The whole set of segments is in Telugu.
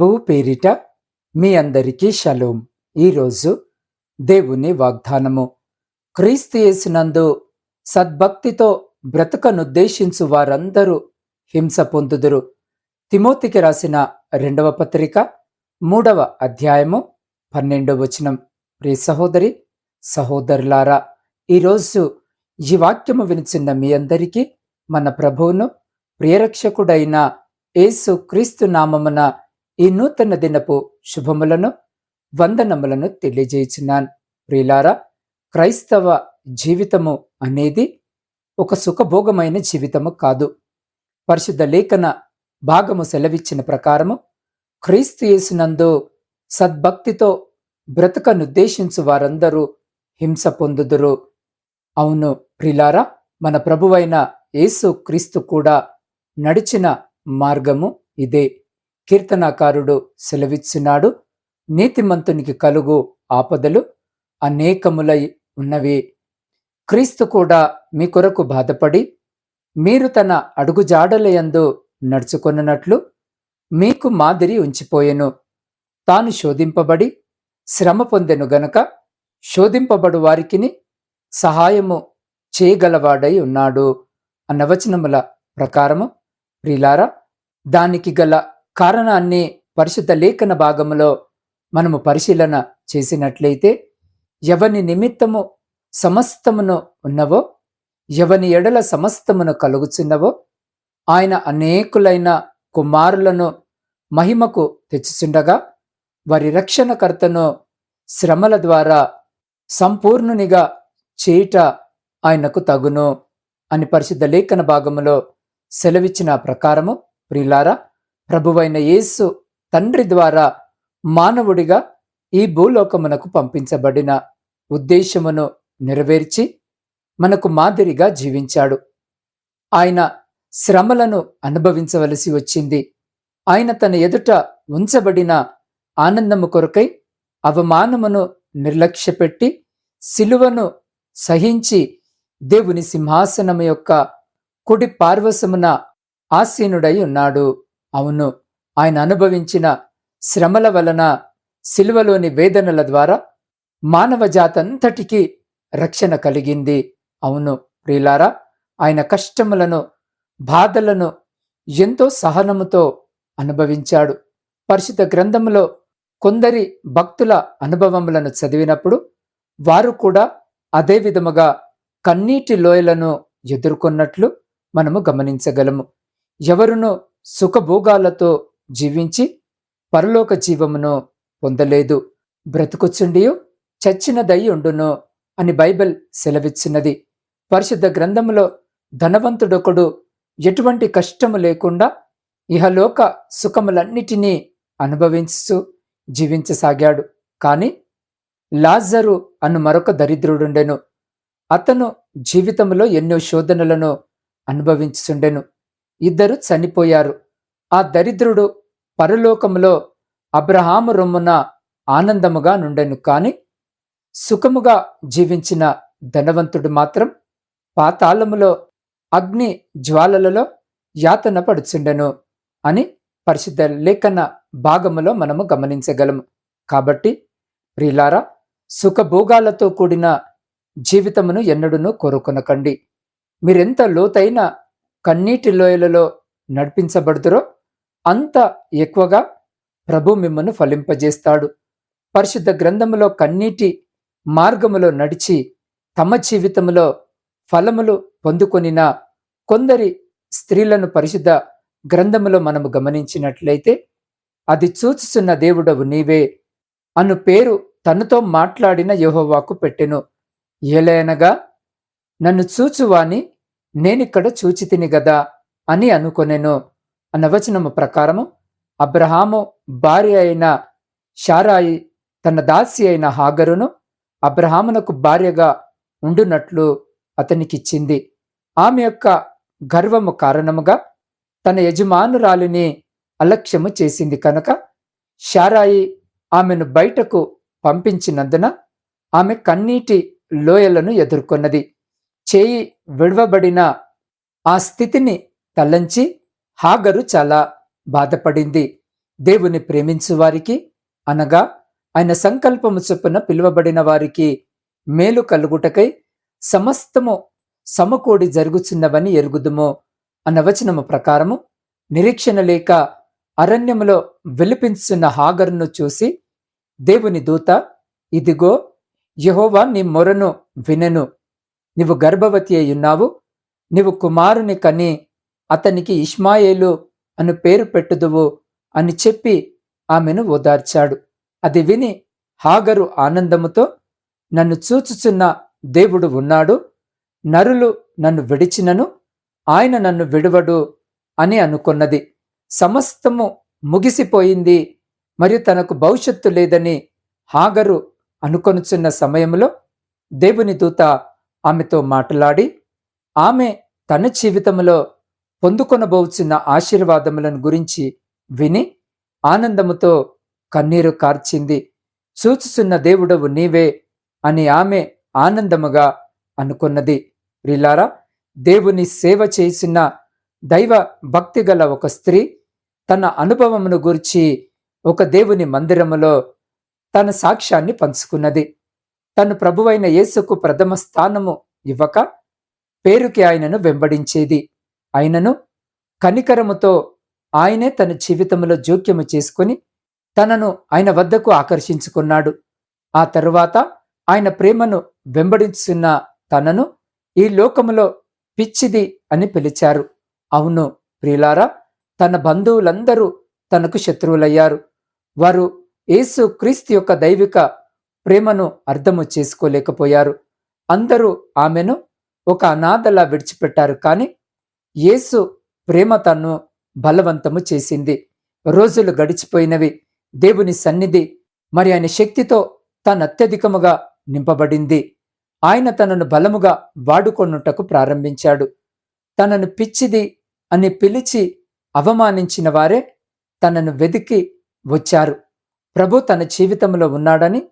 ప్రభువు పేరిట మీ అందరికీ షలోం. ఈరోజు దేవుని వాగ్దానము. క్రీస్తు యేసునందు సద్భక్తితో బ్రతకనుద్దేశించు వారందరూ హింస పొందుదురు. తిమోతికి రాసిన రెండవ పత్రిక మూడవ అధ్యాయము పన్నెండవ వచనం. ప్రియ సహోదరి సహోదరులారా ఈరోజు ఈ వాక్యము వినిచిన్న మీ అందరికీ మన ప్రభువును ప్రియరక్షకుడైన యేసు క్రీస్తు నామమున ఈ నూతన దినపు శుభములను వందనములను తెలియజేయుచున్నాను. ప్రియులారా క్రైస్తవ జీవితము అనేది ఒక సుఖభోగమైన జీవితము కాదు. పరిశుద్ధ లేఖన భాగము సెలవిచ్చిన ప్రకారము క్రీస్తు యేసునందు సద్భక్తితో బ్రతకనుద్దేశించు వారందరూ హింస పొందుదురు. అవును ప్రిలారా మన ప్రభువైన యేసు క్రీస్తు కూడా నడిచిన మార్గము ఇదే. కీర్తనాకారుడు సెలవిచ్చినాడు. నీతిమంతునికి కలుగు ఆపదలు అనేకములై ఉన్నవి. క్రీస్తు కూడా మీ కొరకు బాధపడి మీరు తన అడుగుజాడలయందు నడుచుకొనున్నట్లు మీకు మాదిరి ఉంచిపోయెను. తాను శోధింపబడి శ్రమ పొందెను గనక శోధింపబడు వారికిని సహాయము చేయగలవాడై ఉన్నాడు. అన్న వచనముల ప్రకారము ప్రిలారా దానికి గల కారణాన్ని పరిశుద్ధ లేఖన భాగములో మనము పరిశీలన చేసినట్లయితే ఎవని నిమిత్తము సమస్తమును ఉన్నవో ఎవని ఎడల సమస్తమును కలుగుచున్నవో ఆయన అనేకులైన కుమారులను మహిమకు తెచ్చుచుండగా వారి రక్షణకర్తను శ్రమల ద్వారా సంపూర్ణునిగా చేయుట ఆయనకు తగును అని పరిశుద్ధ లేఖన భాగములో సెలవిచ్చిన ప్రకారము. ప్రిలారా ప్రభువైన యేసు తండ్రి ద్వారా మానవుడిగా ఈ భూలోకమునకు పంపించబడిన ఉద్దేశమును నెరవేర్చి మనకు మాదిరిగా జీవించాడు. ఆయన శ్రమలను అనుభవించవలసి వచ్చింది. ఆయన తన ఎదుట ఉంచబడిన ఆనందము కొరకై అవమానమును నిర్లక్ష్యపెట్టి సిలువను సహించి దేవుని సింహాసనము యొక్క కుడి పార్వసమున ఆసీనుడై ఉన్నాడు. అవును ఆయన అనుభవించిన శ్రమల వలన శిలువలోని వేదనల ద్వారా మానవ జాతంతటికీ రక్షణ కలిగింది. అవును ప్రియులారా ఆయన కష్టములను బాధలను ఎంతో సహనముతో అనుభవించాడు. పరిశుద్ధ గ్రంథములో కొందరి భక్తుల అనుభవములను చదివినప్పుడు వారు కూడా అదే విధముగా కన్నీటి లోయలను ఎదుర్కొన్నట్లు మనము గమనించగలము. ఎవరును సుఖభోగాలతో జీవించి పరలోక జీవమును పొందలేదు. బ్రతుకుచుండియు చచ్చిన ఉండును అని బైబిల్ సెలవిచ్చినది. పరిశుద్ధ గ్రంథములో ధనవంతుడొకడు ఎటువంటి కష్టము లేకుండా ఇహలోక సుఖములన్నిటినీ అనుభవించు జీవించసాగాడు. కాని లాజరు అను మరొక దరిద్రుడుండెను. అతను జీవితంలో ఎన్నో శోధనలను అనుభవించుచుండెను. ఇద్దరు చనిపోయారు. ఆ దరిద్రుడు పరలోకములో అబ్రహాము రొమ్మున ఆనందముగా నుండెను. కాని సుఖముగా జీవించిన ధనవంతుడు మాత్రం పాతాళములో అగ్ని జ్వాలలలో యాతన పడుచుండెను అని పరిశుద్ధ లేఖన భాగములో మనము గమనించగలము కాబట్టి ప్రియులారా సుఖభోగాలతో కూడిన జీవితమును ఎన్నడూనూ కోరుకొనకండి. మీరెంత లోతైన కన్నీటి లోయలలో నడిపించబడుతురో అంత ఎక్కువగా ప్రభు మిమ్మను ఫలింపజేస్తాడు. పరిశుద్ధ గ్రంథములో కన్నీటి మార్గములో నడిచి తమ జీవితములో ఫలములు పొందుకొనిన కొందరి స్త్రీలను పరిశుద్ధ గ్రంథములో మనము గమనించినట్లయితే అది చూచుచున్న దేవుడవు నీవే అను పేరు తనతో మాట్లాడిన యోహోవాకు పెట్టెను. ఏలైనగా నన్ను చూచువాని నేనిక్కడ చూచితిని గదా అని అనుకొనెను. అనవచనము ప్రకారము అబ్రహాము భార్య అయిన షారాయి తన దాసి అయిన హాగరును అబ్రహామునకు భార్యగా ఉండునట్లు అతనికిచ్చింది. ఆమె యొక్క గర్వము కారణముగా తన యజమానురాలిని అలక్ష్యము చేసింది కనుక షారాయి ఆమెను బయటకు పంపించినందున ఆమె కన్నీటి లోయలను ఎదుర్కొన్నది. చేయి విడవబడిన ఆ స్థితిని తలంచి హాగరు చాలా బాధపడింది. దేవుని ప్రేమించు వారికి అనగా ఆయన సంకల్పము చొప్పున పిలువబడిన వారికి మేలు కలుగుటకై సమస్తము సమకూడి జరుగుచున్నవని ఎరుగుదుము అన్న వచనము ప్రకారము నిరీక్షణ లేక అరణ్యములో వెలిపించున్న హాగరును చూసి దేవుని దూత ఇదిగో యహోవా నీ మొరను వినెను. నీవు గర్భవతి అయ్యున్నావు. నీవు కుమారుని కని అతనికి ఇష్మాయేలు అను పేరు పెట్టుదువు అని చెప్పి ఆమెను ఓదార్చాడు. అది విని హాగరు ఆనందముతో నన్ను చూచుచున్న దేవుడు ఉన్నాడు. నరులు నన్ను విడిచినను ఆయన నన్ను విడువడు అని అనుకున్నది. సమస్తము ముగిసిపోయింది మరియు తనకు భవిష్యత్తు లేదని హాగరు అనుకొనుచున్న సమయంలో దేవుని దూత ఆమెతో మాట్లాడి ఆమె తన జీవితంలో పొందుకొనబోచున్న ఆశీర్వాదములను గురించి విని ఆనందముతో కన్నీరు కార్చింది. సూచిస్తున్న దేవుడవు నీవే అని ఆమె ఆనందముగా అనుకున్నది. ప్రిలారా దేవుని సేవ చేసిన దైవ భక్తి గల ఒక స్త్రీ తన అనుభవమును గురించి ఒక దేవుని మందిరములో తన సాక్ష్యాన్ని పంచుకున్నది. తను ప్రభువైన యేసుకు ప్రథమ స్థానము ఇవ్వక పేరుకి ఆయనను వెంబడించేది. ఆయనను కనికరముతో ఆయనే తన జీవితంలో జోక్యము చేసుకుని తనను ఆయన వద్దకు ఆకర్షించుకున్నాడు. ఆ తరువాత ఆయన ప్రేమను వెంబడించున్న తనను ఈ లోకములో పిచ్చిది అని పిలిచారు. అవును ప్రియులారా తన బంధువులందరూ తనకు శత్రువులయ్యారు. వారు యేసు క్రీస్తు యొక్క దైవిక ప్రేమను అర్థము చేసుకోలేకపోయారు. అందరూ ఆమెను ఒక అనాథలా విడిచిపెట్టారు కానీ యేసు ప్రేమ తన్ను బలవంతము చేసింది. రోజులు గడిచిపోయినవి. దేవుని సన్నిధి మరి ఆయన శక్తితో తను అత్యధికముగా నింపబడింది. ఆయన తనను బలముగా వాడుకొనుటకు ప్రారంభించాడు. తనను పిచ్చిది అని పిలిచి అవమానించిన వారే తనను వెతికి వచ్చారు. ప్రభు తన జీవితంలో ఉన్నాడని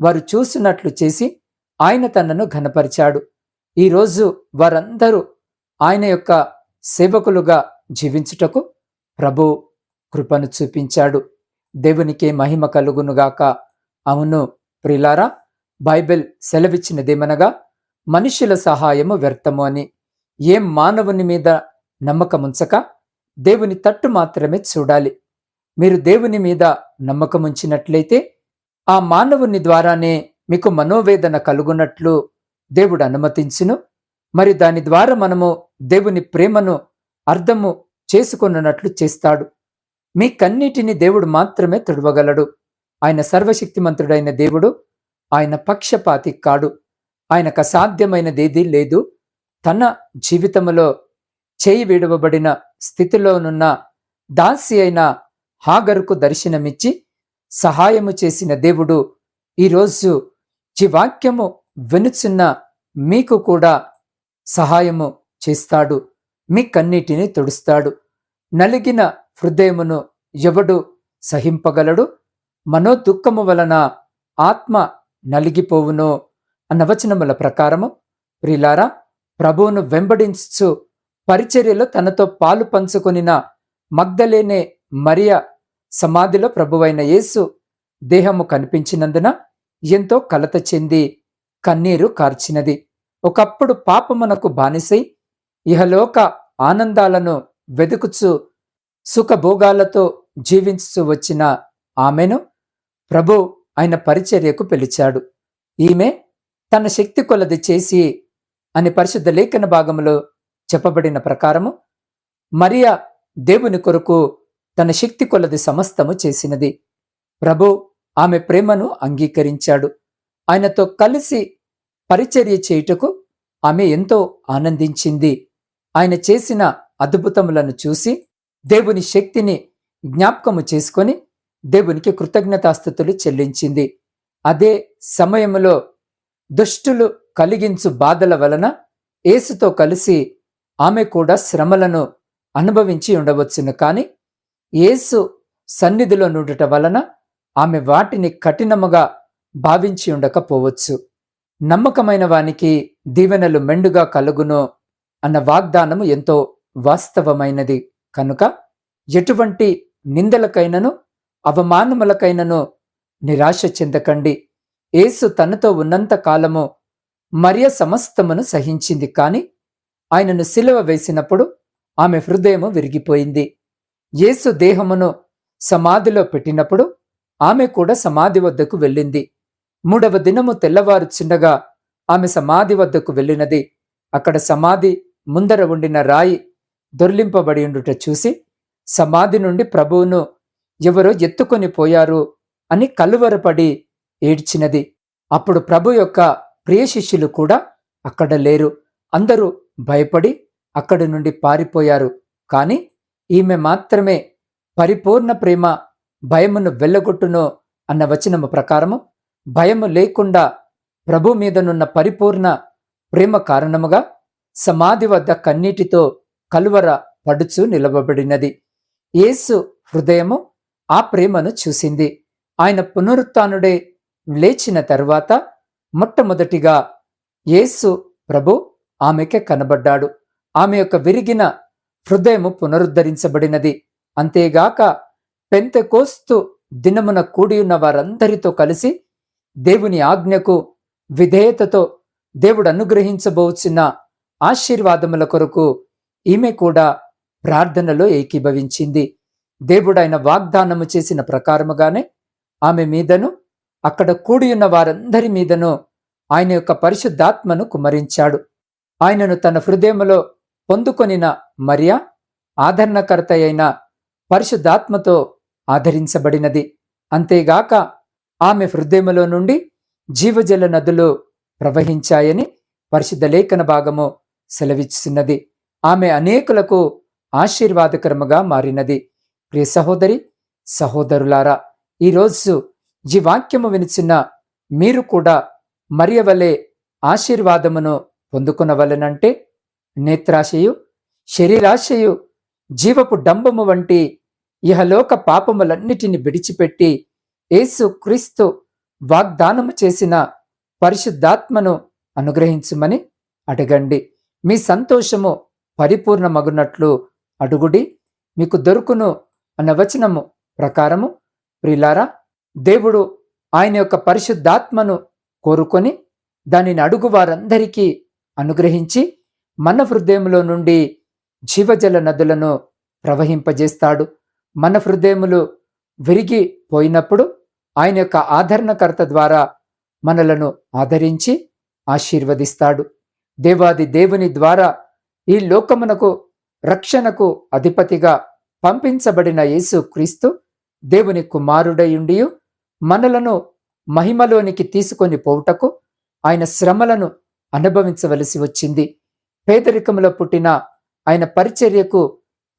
వారు చూసినట్లు చేసి ఆయన తనను ఘనపరిచాడు. ఈరోజు వారందరూ ఆయన యొక్క సేవకులుగా జీవించుటకు ప్రభు కృపను చూపించాడు. దేవునికే మహిమ కలుగునుగాక. అవును ప్రిలారా బైబిల్ సెలవిచ్చినదేమనగా మనుషుల సహాయము వ్యర్థము అని. ఏం మానవుని మీద నమ్మకముంచక దేవుని తట్టు మాత్రమే చూడాలి. మీరు దేవుని మీద నమ్మకముంచినట్లయితే ఆ మానవుని ద్వారానే మీకు మనోవేదన కలుగునట్లు దేవుడు అనుమతించును. మరి దాని ద్వారా మనము దేవుని ప్రేమను అర్థము చేసుకున్నట్లు చేస్తాడు. మీ కన్నిటిని దేవుడు మాత్రమే తుడవగలడు. ఆయన సర్వశక్తిమంతుడైన దేవుడు ఆయన పక్షపాతి కాడు. ఆయనకు అసాధ్యమైనదేదీ లేదు. తన జీవితంలో చేయి విడవబడిన స్థితిలోనున్న దాసి అయిన హాగరుకు దర్శనమిచ్చి సహాయము చేసిన దేవుడు. ఈరోజు ఈ వాక్యము వినుచున్న మీకు కూడా సహాయము చేస్తాడు. మీ కన్నీటిని తుడుస్తాడు. నలిగిన హృదయమును ఎవడు సహింపగలడు? మనోదుఃఖము వలన ఆత్మ నలిగిపోవును అన్న వచనముల ప్రకారము. ప్రిలారా ప్రభువును వెంబడించు పరిచర్యలో తనతో పాలు పంచుకొనిన మగ్ధలేనే మరియ సమాధిలో ప్రభువైన యేసు దేహము కనిపించినందున ఎంతో కలత చెంది కన్నీరు కార్చినది. ఒకప్పుడు పాపమునకు బానిసై ఇహలోక ఆనందాలను వెదుకుచు సుఖభోగాలతో జీవించు వచ్చిన ఆమెను ప్రభు ఆయన పరిచర్యకు పిలిచాడు. ఈమె తన శక్తి కొలది చేసి అని పరిశుద్ధ లేఖన భాగంలో చెప్పబడిన ప్రకారము మరియా దేవుని కొరకు తన శక్తి కొలది సమస్తము చేసినది. ప్రభు ఆమె ప్రేమను అంగీకరించాడు. ఆయనతో కలిసి పరిచర్య చేయుటకు ఆమె ఎంతో ఆనందించింది. ఆయన చేసిన అద్భుతములను చూసి దేవుని శక్తిని జ్ఞాపకము చేసుకొని దేవునికి కృతజ్ఞతాస్థుతులు చెల్లించింది. అదే సమయంలో దుష్టులు కలిగించు బాధల వలన ఏసుతో కలిసి ఆమె కూడా శ్రమలను అనుభవించి ఉండవచ్చును. కాని యేసు సన్నిధిలో నుండుట వలన ఆమె వాటిని కఠినముగా భావించి ఉండకపోవచ్చు. నమ్మకమైన వానికి దీవెనలు మెండుగా కలుగును అన్న వాగ్దానము ఎంతో వాస్తవమైనది. కనుక ఎటువంటి నిందలకైనను అవమానములకైనను నిరాశ చెందకండి. యేసు తనతో ఉన్నంత కాలము మరియ సమస్తమును సహించింది. కాని ఆయనను సిలువ వేసినప్పుడు ఆమె హృదయము విరిగిపోయింది. యేసు దేహమును సమాధిలో పెట్టినప్పుడు ఆమె కూడా సమాధి వద్దకు వెళ్ళింది. మూడవ దినము తెల్లవారుచుండగా ఆమె సమాధి వద్దకు వెళ్ళినది. అక్కడ సమాధి ముందర ఉండిన రాయి దొర్లింపబడి ఉండుట చూసి సమాధి నుండి ప్రభువును ఎవరో ఎత్తుకొని పోయారు అని కలువరపడి ఏడ్చినది. అప్పుడు ప్రభు యొక్క ప్రియ శిష్యులు కూడా అక్కడ లేరు. అందరూ భయపడి అక్కడి నుండి పారిపోయారు. కాని ఈమె మాత్రమే పరిపూర్ణ ప్రేమ భయమును వెళ్ళగొట్టును అన్న వచనము ప్రకారము భయము లేకుండా ప్రభు మీదనున్న పరిపూర్ణ ప్రేమ కారణముగా సమాధి వద్ద కన్నీటితో కలువర పడుచు నిలవబడినది. యేసు హృదయము ఆ ప్రేమను చూసింది. ఆయన పునరుత్నుడే లేచిన తరువాత మొట్టమొదటిగా యేసు ప్రభు ఆమెకే కనబడ్డాడు. ఆమె యొక్క విరిగిన హృదయము పునరుద్ధరించబడినది. అంతేగాక పెంతెకోస్తు దినమున కూడి ఉన్న వారందరితో కలిసి దేవుని ఆజ్ఞకు విధేయతతో దేవుడు అనుగ్రహించబోచున్న ఆశీర్వాదముల కొరకు ఈమె కూడా ప్రార్థనలో ఏకీభవించింది. దేవుడైన వాగ్దానము చేసిన ప్రకారముగానే ఆమె మీదను అక్కడ కూడి ఉన్న వారందరి మీదను ఆయన యొక్క పరిశుద్ధాత్మను కుమరించాడు. ఆయనను తన హృదయములో పొందుకొనిన మరియా ఆదరణకర్త అయిన పరిశుద్ధాత్మతో ఆదరించబడినది. అంతేగాక ఆమె హృదయములో నుండి జీవజల నదులు ప్రవహించాయని పరిశుద్ధ లేఖన భాగము సెలవిస్తున్నది ఆమె అనేకులకు ఆశీర్వాదకరముగా మారినది. ప్రియ సహోదరి సహోదరులారా ఈరోజు ఈ వాక్యము వినిచిన మీరు కూడా మరియవలే ఆశీర్వాదమును పొందుకునవలనంటే నేత్రాశయు శరీరాశయు జీవపు డంబము వంటి ఇహలోక పాపములన్నిటిని విడిచిపెట్టి యేసు క్రీస్తు వాగ్దానము చేసిన పరిశుద్ధాత్మను అనుగ్రహించుమని అడగండి. మీ సంతోషము పరిపూర్ణమగునట్లు అడుగుడి. మీకు దొరుకును అన్న వచనము ప్రకారము. ప్రిలారా దేవుడు ఆయన యొక్క పరిశుద్ధాత్మను కోరుకొని దానిని అడుగు వారందరికీ అనుగ్రహించి మన హృదయంలో నుండి జీవజల నదులను ప్రవహింపజేస్తాడు. మన హృదయములు విరిగి పోయినప్పుడు ఆయన యొక్క ఆదరణకర్త ద్వారా మనలను ఆదరించి ఆశీర్వదిస్తాడు. దేవాది దేవుని ద్వారా ఈ లోకమునకు రక్షణకు అధిపతిగా పంపించబడిన యేసు క్రీస్తు దేవుని కుమారుడయుండి మనలను మహిమలోనికి తీసుకొని పోవుటకు ఆయన శ్రమలను అనుభవించవలసి వచ్చింది. పేదరికంలో పుట్టిన ఆయన పరిచర్యకు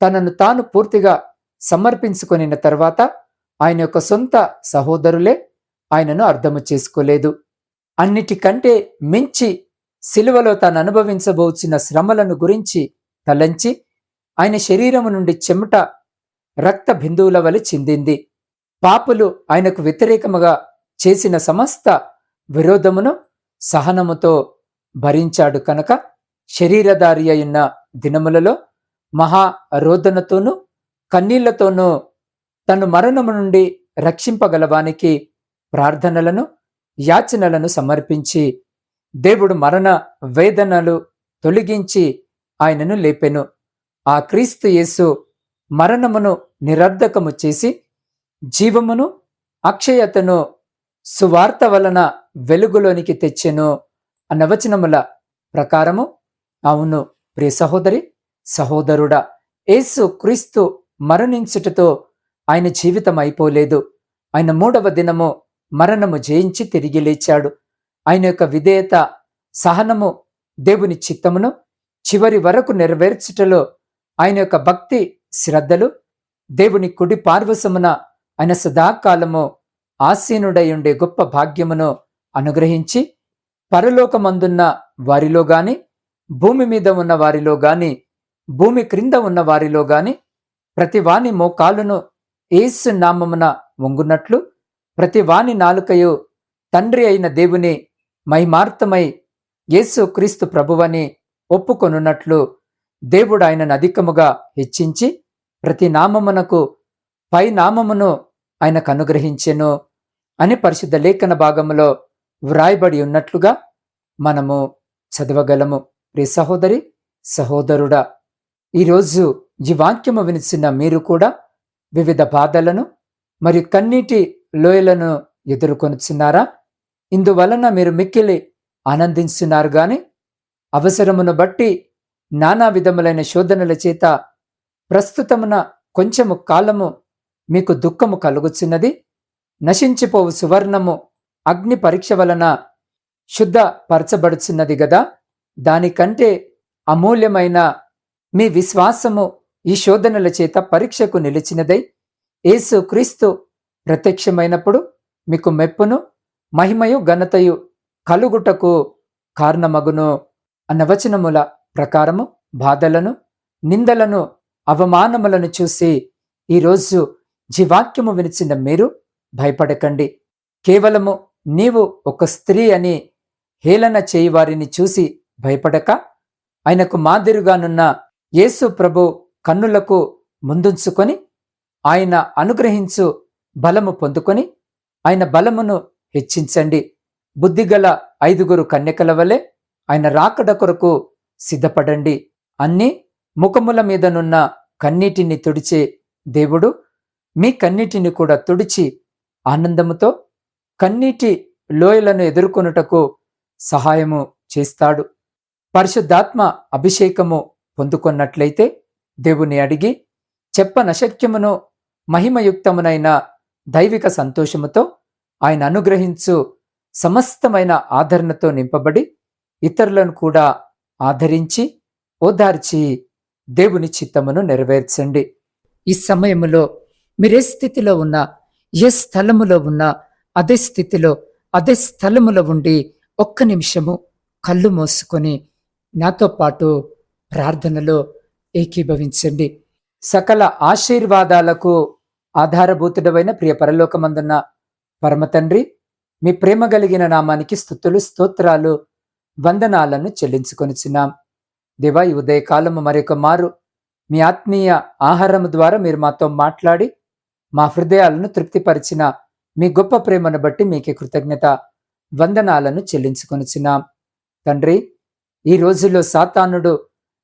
తనను తాను పూర్తిగా సమర్పించుకొనిన తర్వాత ఆయన యొక్క సొంత సహోదరులే ఆయనను అర్థము చేసుకోలేదు. అన్నిటికంటే మించి సిలువలో తాను అనుభవించబోచిన శ్రమలను గురించి తలంచి ఆయన శరీరము నుండి చెమట రక్త బిందువుల వలె చిందింది. పాపులు ఆయనకు వ్యతిరేకముగా చేసిన సమస్త విరోధమును సహనముతో భరించాడు కనుక శరీరధారి అయిన దినములలో మహా రోదనతోనూ కన్నీళ్ళతోనూ తను మరణము నుండి రక్షింపగలవానికి ప్రార్థనలను యాచనలను సమర్పించి దేవుడు మరణ వేదనలు తొలగించి ఆయనను లేపెను. ఆ క్రీస్తు యేసు మరణమును నిరర్ధకము చేసి జీవమును అక్షయతను సువార్త వలన వెలుగులోనికి తెచ్చెను అన్న వచనముల ప్రకారము అవును ప్రియ సహోదరి సహోదరుడా యేసు క్రీస్తు మరణించుటతో ఆయన జీవితం అయిపోలేదు. ఆయన మూడవ దినము మరణము జయించి తిరిగి లేచాడు. ఆయన యొక్క విధేయత సహనము దేవుని చిత్తమును చివరి వరకు నెరవేర్చుటలో ఆయన యొక్క భక్తి శ్రద్ధలు దేవుని కుడి పార్వసమున ఆయన సదాకాలము ఆసీనుడై ఉండే గొప్ప భాగ్యమును అనుగ్రహించి పరలోకమందున్న వారిలో గాని భూమి మీద ఉన్న వారిలో గాని భూమి క్రింద ఉన్న వారిలో గాని ప్రతి వాని మోకాలును ఏసు నామమున వంగునట్లు ప్రతి వాని నాలుకయు తండ్రి అయిన దేవుని మహిమార్థమై యేసు క్రీస్తు ప్రభువని ఒప్పుకొనున్నట్లు దేవుడు ఆయనను అధికముగా హెచ్చించి ప్రతి నామమునకు పై నామమును ఆయనకు అనుగ్రహించెను అని పరిశుద్ధ లేఖన భాగములో వ్రాయబడి ఉన్నట్లుగా మనము చదవగలము. ప్రి సహోదరి సహోదరుడా ఈరోజు ఈ వాక్యము వినిచిన మీరు కూడా వివిధ బాధలను మరియు కన్నీటి లోయలను ఎదుర్కొనుచున్నారా? ఇందువలన మీరు మిక్కిలి ఆనందించున్నారు గాని అవసరమును బట్టి నానా విధములైన శోధనల చేత ప్రస్తుతమున కొంచెము కాలము మీకు దుఃఖము కలుగుచున్నది. నశించిపోవు సువర్ణము అగ్ని పరీక్ష వలన శుద్ధపరచబడుచున్నది గదా? దానికంటే అమూల్యమైన మీ విశ్వాసము ఈ శోధనల చేత పరీక్షకు నిలిచినదై యేసు క్రీస్తు ప్రత్యక్షమైనప్పుడు మీకు మెప్పును మహిమయు ఘనతయు కలుగుటకు కారణమగును అన్న వచనముల ప్రకారము బాధలను నిందలను అవమానములను చూసి ఈరోజు జీవాక్యము వినిచిన మీరు భయపడకండి. కేవలము నీవు ఒక స్త్రీ అని హేళన చేయి వారిని చూసి భయపడక ఆయనకు మాదిరిగానున్న యేసు ప్రభు కన్నులకు ముందుంచుకొని ఆయన అనుగ్రహించు బలము పొందుకొని ఆయన బలమును హెచ్చించండి. బుద్ధిగల ఐదుగురు కన్యకల వలె ఆయన రాకడ కొరకు సిద్ధపడండి. అన్ని ముఖముల మీదనున్న కన్నీటిని తుడిచే దేవుడు మీ కన్నీటిని కూడా తుడిచి ఆనందముతో కన్నీటి లోయలను ఎదుర్కొనుటకు సహాయము చేస్తాడు. పరిశుద్ధాత్మ అభిషేకము పొందుకున్నట్లయితే దేవుని అడిగి చెప్పనశక్యమును మహిమయుక్తమునైన దైవిక సంతోషముతో ఆయన అనుగ్రహించు సమస్తమైన ఆదరణతో నింపబడి ఇతరులను కూడా ఆదరించి ఓదార్చి దేవుని చిత్తమును నెరవేర్చండి. ఈ సమయములో మీరే స్థితిలో ఉన్నా ఏ స్థలములో ఉన్నా అదే స్థితిలో అదే స్థలములో ఉండి ఒక్క నిమిషము కళ్ళు మోసుకొని నాతో పాటు ప్రార్థనలో ఏకీభవించండి. సకల ఆశీర్వాదాలకు ఆధారభూతుడమైన ప్రియ పరలోకమందున్న పరమతండ్రి మీ ప్రేమ కలిగిన నామానికి స్థుతులు స్తోత్రాలు వందనాలను చెల్లించుకొనిచున్నాం. దేవా ఈ ఉదయకాలము మరొక మారు. మీ ఆత్మీయ ఆహారము ద్వారా మీరు మాతో మాట్లాడి మా హృదయాలను తృప్తిపరిచిన మీ గొప్ప ప్రేమను బట్టి మీకే కృతజ్ఞత వందనాలను చెల్లించుకొనిచున్నాం. తండ్రి ఈ రోజుల్లో సాతానుడు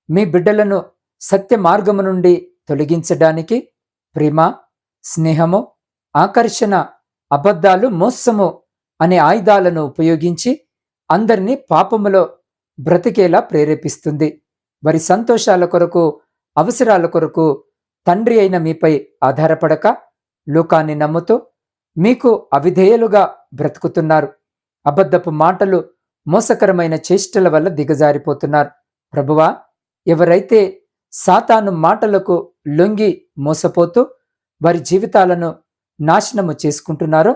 మీ బిడ్డలను సత్య మార్గము నుండి తొలగించడానికి ప్రేమ స్నేహము ఆకర్షణ అబద్ధాలు మోసము అనే ఆయుధాలను ఉపయోగించి అందరినీ పాపములో బ్రతికేలా ప్రేరేపిస్తుంది. వారి సంతోషాల కొరకు అవసరాల కొరకు తండ్రి అయిన మీపై ఆధారపడక లోకాన్ని నమ్ముతూ మీకు అవిధేయులుగా బ్రతుకుతున్నారు. అబద్ధపు మాటలు మోసకరమైన చేష్టల వల్ల దిగజారిపోతున్నారు. ప్రభువా ఎవరైతే సాతాను మాటలకు లొంగి మోసపోతూ వారి జీవితాలను నాశనము చేసుకుంటున్నారో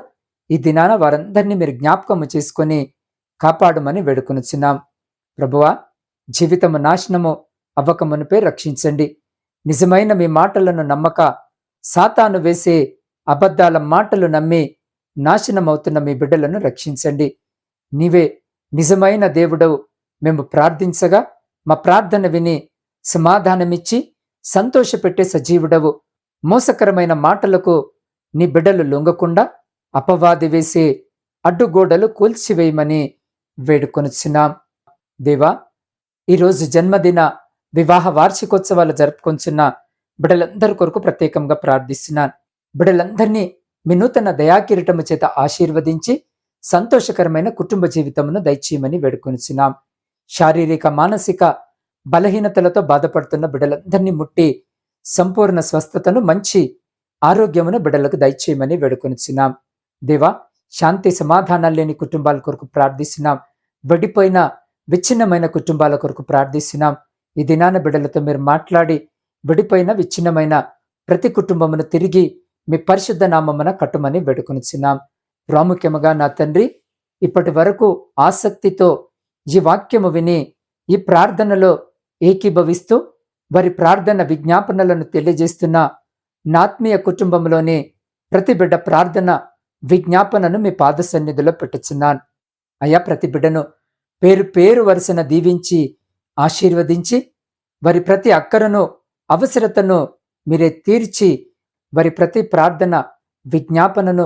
ఈ దినాన వారందరినీ మీరు జ్ఞాపకము చేసుకొని కాపాడమని వేడుకొనుచున్నాం. ప్రభువా జీవితము నాశనము అవ్వకమునిపై రక్షించండి. నిజమైన మీ మాటలను నమ్మక సాతాను వేసే అబద్ధాల మాటలు నమ్మి నాశనమవుతున్న మీ బిడ్డలను రక్షించండి. నీవే నిజమైన దేవుడవు. మేము ప్రార్థించగా మా ప్రార్థన విని సమాధానమిచ్చి సంతోషపెట్టే సజీవుడవు. మోసకరమైన మాటలకు నీ బిడ్డలు లొంగకుండా అపవాది వేసే అడ్డుగోడలు కూల్చివేయమని వేడుకొనుచున్నాం. దేవా ఈరోజు జన్మదిన వివాహ వార్షికోత్సవాలు జరుపుకొంచున్న బిడ్డలందరి కొరకు ప్రత్యేకంగా ప్రార్థిస్తున్నాను. బిడ్డలందరినీ మీ నూతన దయాకిరీటము చేత ఆశీర్వదించి సంతోషకరమైన కుటుంబ జీవితమును దయచేయమని వేడుకొనిచున్నాం. శారీరక మానసిక బలహీనతలతో బాధపడుతున్న బిడ్డలందరినీ ముట్టి సంపూర్ణ స్వస్థతను మంచి ఆరోగ్యమును బిడ్డలకు దయచేయమని వేడుకొనిచున్నాం. దేవా శాంతి సమాధానాలు లేని కుటుంబాల కొరకు ప్రార్థిస్తున్నాం. వడిపోయిన విచ్ఛిన్నమైన కుటుంబాల కొరకు ప్రార్థిస్తున్నాం. ఈ దినాన బిడ్డలతో మీరు మాట్లాడి విడిపోయిన విచ్ఛిన్నమైన ప్రతి కుటుంబమును తిరిగి మీ పరిశుద్ధ నామమున కట్టుమని వేడుకొనిచున్నాం. ప్రాముఖ్యముగా నా తండ్రి. ఇప్పటి వరకు ఆసక్తితో ఈ వాక్యము విని ఈ ప్రార్థనలో ఏకీభవిస్తూ వారి ప్రార్థన విజ్ఞాపనలను తెలియజేస్తున్న నాత్మీయ కుటుంబంలోని ప్రతి బిడ్డ ప్రార్థన విజ్ఞాపనను మీ పాద సన్నిధిలో పెట్టుచున్నాను. అయ్యా ప్రతి బిడ్డను పేరు పేరు వరుసన దీవించి ఆశీర్వదించి వారి ప్రతి అక్కరను అవసరతను మీరే తీర్చి వారి ప్రతి ప్రార్థన విజ్ఞాపనను